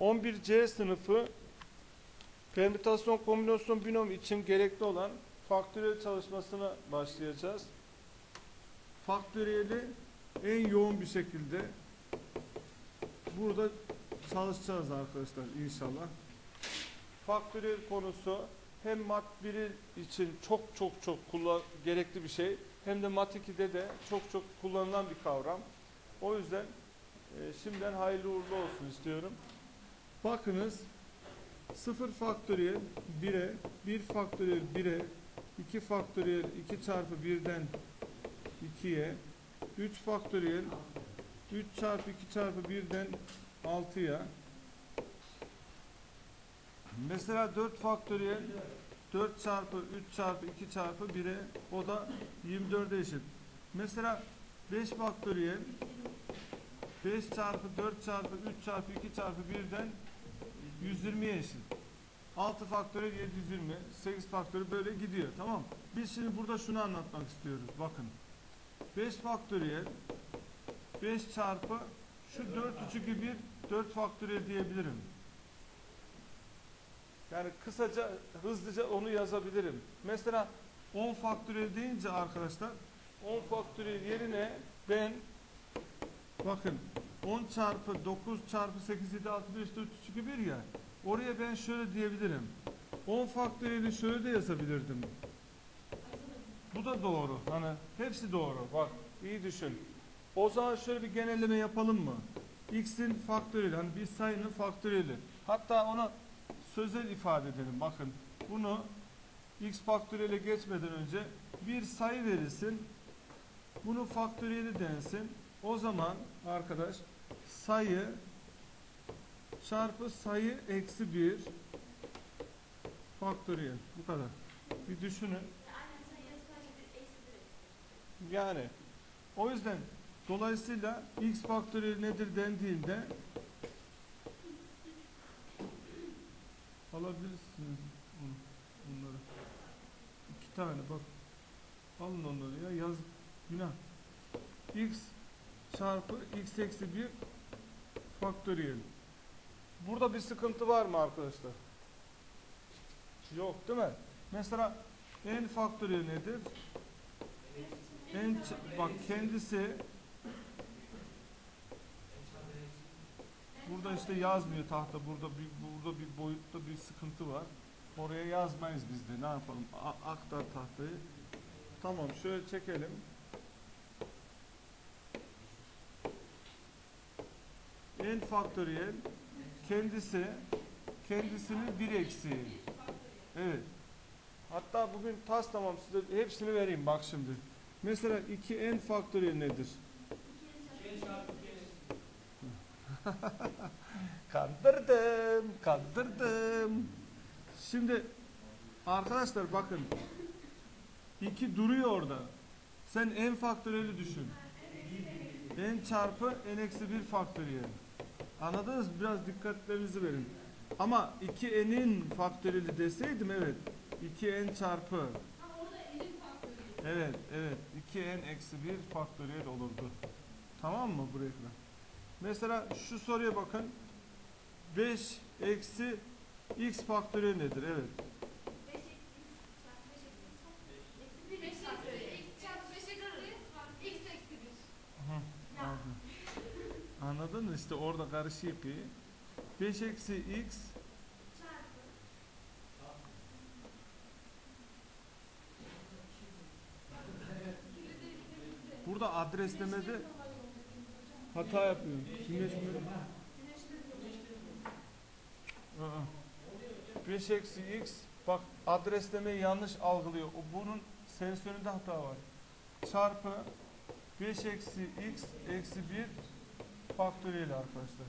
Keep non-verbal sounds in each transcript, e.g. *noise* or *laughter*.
11C sınıfı permütasyon kombinasyon binom için gerekli olan faktöriyel çalışmasına başlayacağız. Faktöriyeli en yoğun bir şekilde burada çalışacağız arkadaşlar inşallah. Faktöriyel konusu hem mat 1 için çok çok çok kullan gerekli bir şey hem de mat 2'de de çok çok kullanılan bir kavram. O yüzden e, şimdiden hayırlı uğurlu olsun istiyorum. Bakınız 0 faktöriyel 1'e 1 faktöriyel 1'e 2 faktöriyel 2 çarpı 1'den 2'ye 3 faktöriyel 3 çarpı 2 çarpı 1'den 6'ya Mesela 4 faktöriyel 4 çarpı 3 çarpı 2 çarpı 1'e o da 24'e eşit. Mesela 5 faktöriyel 5 çarpı 4 çarpı 3 çarpı 2 çarpı 1'den 120'ye eşit. 6 faktöriyel 720, 8 faktöriyel böyle gidiyor tamam? Biz şimdi burada şunu anlatmak istiyoruz. Bakın. 5 faktöriyel 5 çarpı şu 4 üçü 1 4 faktöriyel diyebilirim. Yani kısaca, hızlıca onu yazabilirim. Mesela 10 faktöriyel deyince arkadaşlar 10 faktöriyel yerine ben bakın 10 çarpı 9 çarpı 8, 7, 6, 5, 4, 3, 2, 1 ya oraya ben şöyle diyebilirim. 10 faktöriyeli şöyle de yazabilirdim. Bu da doğru. Hani hepsi doğru. Bak iyi düşün. O zaman şöyle bir genelleme yapalım mı? X'in faktöriyeli hani bir sayının faktöriyeli. Hatta ona sözel ifade edelim. Bakın bunu x faktöriyele geçmeden önce bir sayı verilsin. Bunun faktöriyeli densin. O zaman arkadaş sayı çarpı sayı eksi bir faktöriyel. Bu kadar. Bir düşünün. Yani o yüzden dolayısıyla x faktöriyel nedir dendiğinde alabilirsiniz onu, onları. İki tane bak. Alın onları ya yaz günah. x çarpı x eksi 1 faktöriyel. Burada bir sıkıntı var mı arkadaşlar? Yok değil mi? Mesela n faktöriyel nedir? n bak kendisi Burada işte yazmıyor tahta. Burada bir burada bir boyutta bir sıkıntı var. Oraya yazmayız biz de. Ne yapalım? A- aktar tahtayı. Tamam şöyle çekelim. N faktöriyel kendisi kendisinin bir eksiği. Evet. Hatta bugün tas tamam size hepsini vereyim bak şimdi. Mesela 2n faktöriyel nedir? *laughs* Kandırdım, kandırdım. Şimdi arkadaşlar bakın. iki duruyor orada. Sen n faktöriyeli düşün. n çarpı n eksi 1 faktöriyel. Anladınız mı? Biraz dikkatlerinizi verin. Ama 2n'in faktöriyeli deseydim evet. 2n çarpı Evet, evet. 2n eksi 1 faktöriyel olurdu. Tamam mı buraya kadar? Mesela şu soruya bakın. 5 eksi x faktöriyel nedir? Evet. Anladım. Anladın mı? İşte orada karışık yapıyor. 5 eksi x Burada adreslemede hata yapıyor. Kimleşme. Aa. 5 eksi x bak adreslemeyi yanlış algılıyor. Bunun sensöründe hata var. Çarpı 5 eksi x eksi 1 faktöriyel arkadaşlar.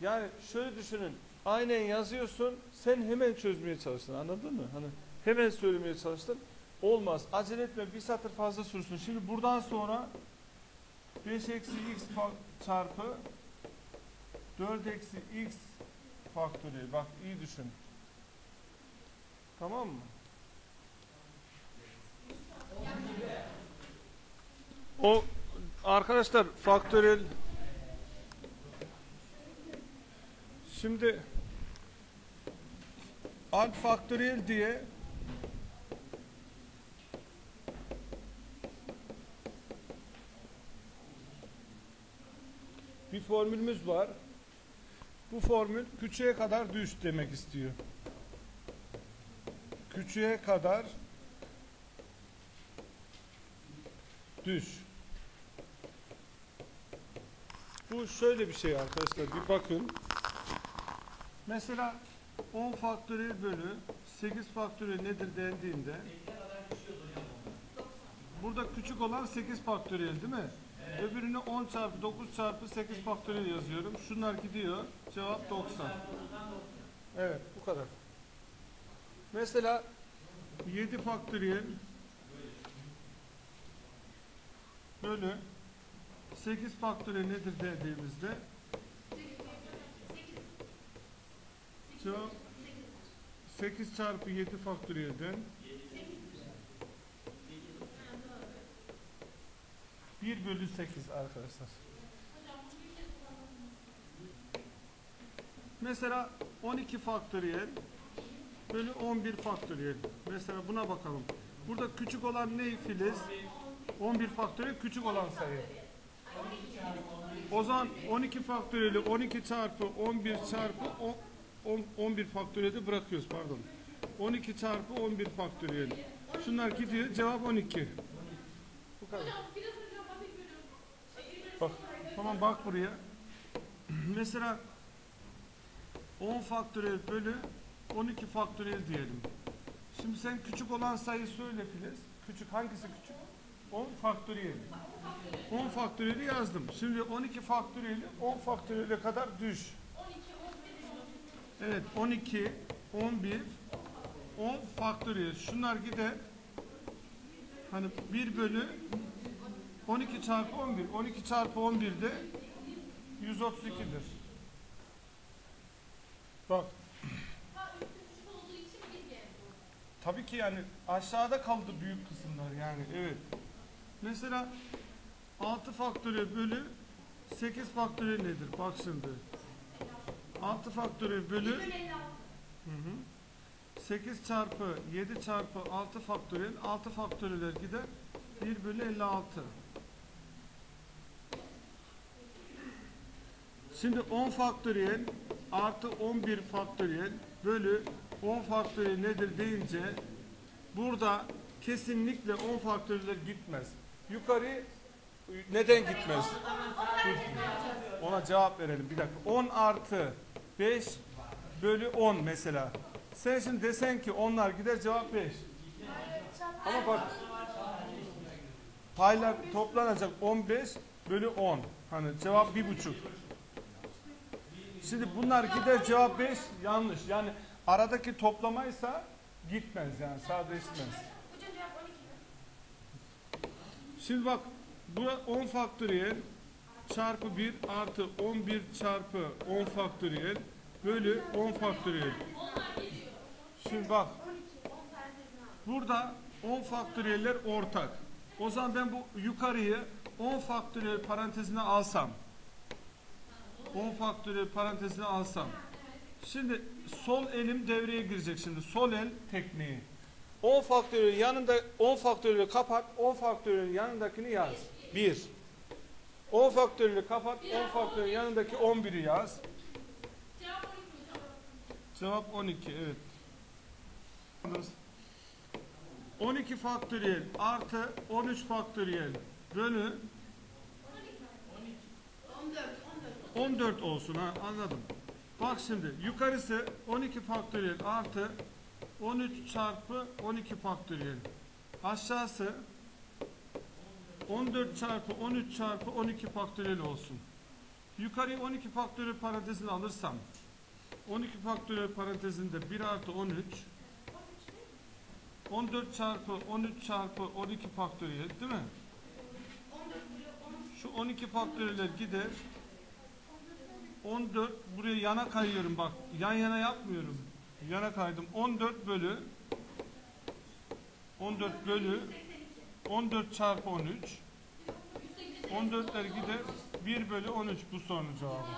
Yani şöyle düşünün. Aynen yazıyorsun. Sen hemen çözmeye çalıştın. Anladın mı? Hani hemen söylemeye çalıştın. Olmaz. Acele etme. Bir satır fazla sürsün. Şimdi buradan sonra 5 eksi x çarpı 4 eksi x faktöriyel. Bak iyi düşün. Tamam mı? O arkadaşlar faktöriyel Şimdi alt faktöriyel diye bir formülümüz var. Bu formül küçüğe kadar düş demek istiyor. Küçüğe kadar düş. Bu şöyle bir şey arkadaşlar bir bakın. Mesela 10 faktöriyel bölü 8 faktöriyel nedir dendiğinde burada küçük olan 8 faktöriyel değil mi? Öbürünü 10 çarpı 9 çarpı 8 faktöriyel yazıyorum. Şunlar gidiyor. Cevap 90. Evet bu kadar. Mesela 7 faktöriyel bölü 8 faktöriyel nedir dediğimizde cevap 8 çarpı 7 faktöriyelden 1 bölü 8 arkadaşlar. Mesela 12 faktöriyel bölü 11 faktöriyel. Mesela buna bakalım. Burada küçük olan ne Filiz? 11 faktöriyel küçük olan sayı. O zaman 12 faktöriyeli 12 çarpı 11 çarpı 10, 10 11 faktöriyeli bırakıyoruz pardon. 12 çarpı 11 faktöriyel. Şunlar gidiyor. Cevap 12. Bu kadar. Bak. Tamam bak buraya. *clears throat* Mesela 10 faktöriyel bölü 12 faktöriyel diyelim. Şimdi sen küçük olan sayı söyle Filiz. Küçük hangisi küçük? 10 faktöriyel. 10 faktöriyeli yazdım. Şimdi 12 faktöriyeli 10 faktöriyele kadar düş. Evet 12, 11, 10 faktöriyel. Şunlar gider. Hani 1 bölü 12 çarpı 11. 12 çarpı 11 de 132'dir. Bak. Tabii ki yani aşağıda kaldı büyük kısımlar yani evet. Mesela 6 faktöriyel bölü 8 faktöriyel nedir? Bak şimdi. 6 faktöriyel bölü hı hı. 8 çarpı 7 çarpı 6 faktöriyel 6 faktöriyeller gider 1 bölü 56. Şimdi 10 faktöriyel artı 11 faktöriyel bölü 10 faktöriyel nedir deyince burada kesinlikle 10 faktöriyeller gitmez. Yukarı neden gitmez? Ona cevap verelim bir dakika. 10 artı 5 bölü 10 mesela. Sen şimdi desen ki onlar gider cevap 5. Ama bak paylar toplanacak 15 bölü 10. Hani cevap bir buçuk. Şimdi bunlar gider cevap 5 yanlış. Yani aradaki toplamaysa gitmez yani sadeleşmez. Şimdi bak bu 10 faktöriyel çarpı 1 artı 11 çarpı 10 faktöriyel bölü 10 faktöriyel. Şimdi bak burada 10 faktöriyeller ortak. O zaman ben bu yukarıyı 10 faktöriyel parantezine alsam 10 faktöriyel parantezine alsam şimdi sol elim devreye girecek şimdi sol el tekniği 10 faktöriyel yanında 10 faktöriyeli kapat 10 faktöriyelin yanındakini yaz 1 10 faktöriyeli kapat 10 faktöriyelin yanındaki 11'i yaz cevap 12 evet 12 faktöriyel artı 13 faktöriyel bölü 14 olsun ha anladım. Bak şimdi yukarısı 12 faktöriyel artı 13 çarpı 12 faktöriyel. Aşağısı 14 çarpı 13 çarpı 12 faktöriyel olsun. Yukarıyı 12 faktöriyel parantezine alırsam 12 faktöriyel parantezinde 1 artı 13 14 çarpı 13 çarpı 12 faktöriyel değil mi? Şu 12 faktöriyeller gider. 14 buraya yana kayıyorum bak. Yan yana yapmıyorum. Yana kaydım. 14 bölü 14 bölü 14 çarpı 13 14'ler gider. 1 bölü 13 bu sorunun cevabı.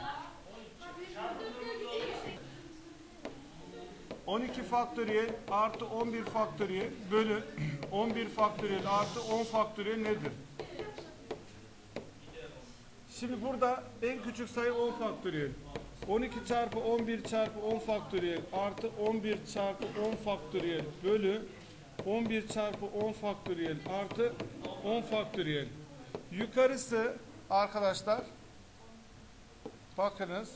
12 faktöriyel artı 11 faktöriyel bölü 11 faktöriyel artı 10 faktöriyel nedir? Şimdi burada en küçük sayı 10 faktöriyel. 12 çarpı 11 çarpı 10 faktöriyel artı 11 çarpı 10 faktöriyel bölü 11 çarpı 10 faktöriyel artı 10 faktöriyel. Yukarısı arkadaşlar bakınız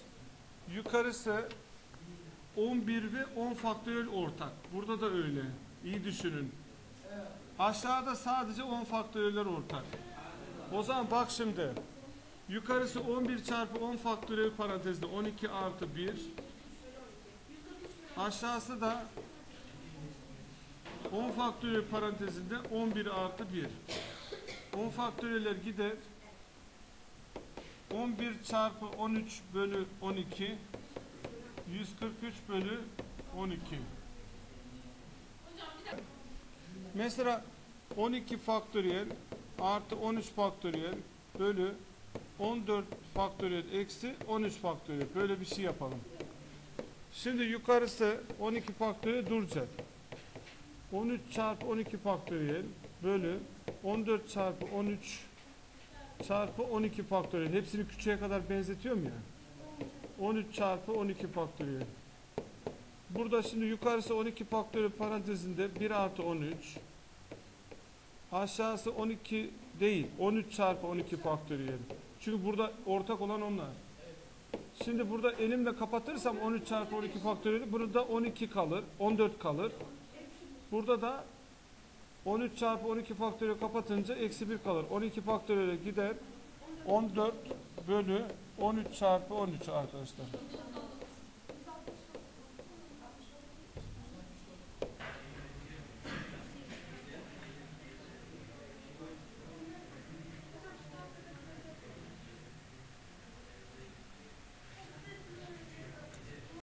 yukarısı 11 ve 10 faktöriyel ortak. Burada da öyle. İyi düşünün. Aşağıda sadece 10 faktöriyeller ortak. O zaman bak şimdi. Yukarısı 11 çarpı 10 faktöriyel parantezde 12 artı 1. Aşağısı da 10 faktöriyel parantezinde 11 artı 1. 10 faktöriyeller gider. 11 çarpı 13 bölü 12 143 bölü 12. Mesela 12 faktöriyel artı 13 faktöriyel bölü 14 faktöriyel eksi 13 faktöriyel. Böyle bir şey yapalım. Şimdi yukarısı 12 faktöriyel duracak. 13 çarpı 12 faktöriyel bölü 14 çarpı 13 çarpı 12 faktöriyel. Hepsini küçüğe kadar benzetiyorum ya. 13 çarpı 12 faktöriyel. Burada şimdi yukarısı 12 faktöriyel parantezinde 1 artı 13. Aşağısı 12 değil. 13 çarpı 12 faktöriyel. Çünkü burada ortak olan onlar. Şimdi burada elimle kapatırsam 13 çarpı 12 faktöriyel. Burada 12 kalır. 14 kalır. Burada da 13 çarpı 12 faktöriyel kapatınca eksi 1 kalır. 12 faktöriyel gider. 14 bölü 13 çarpı 13 arkadaşlar.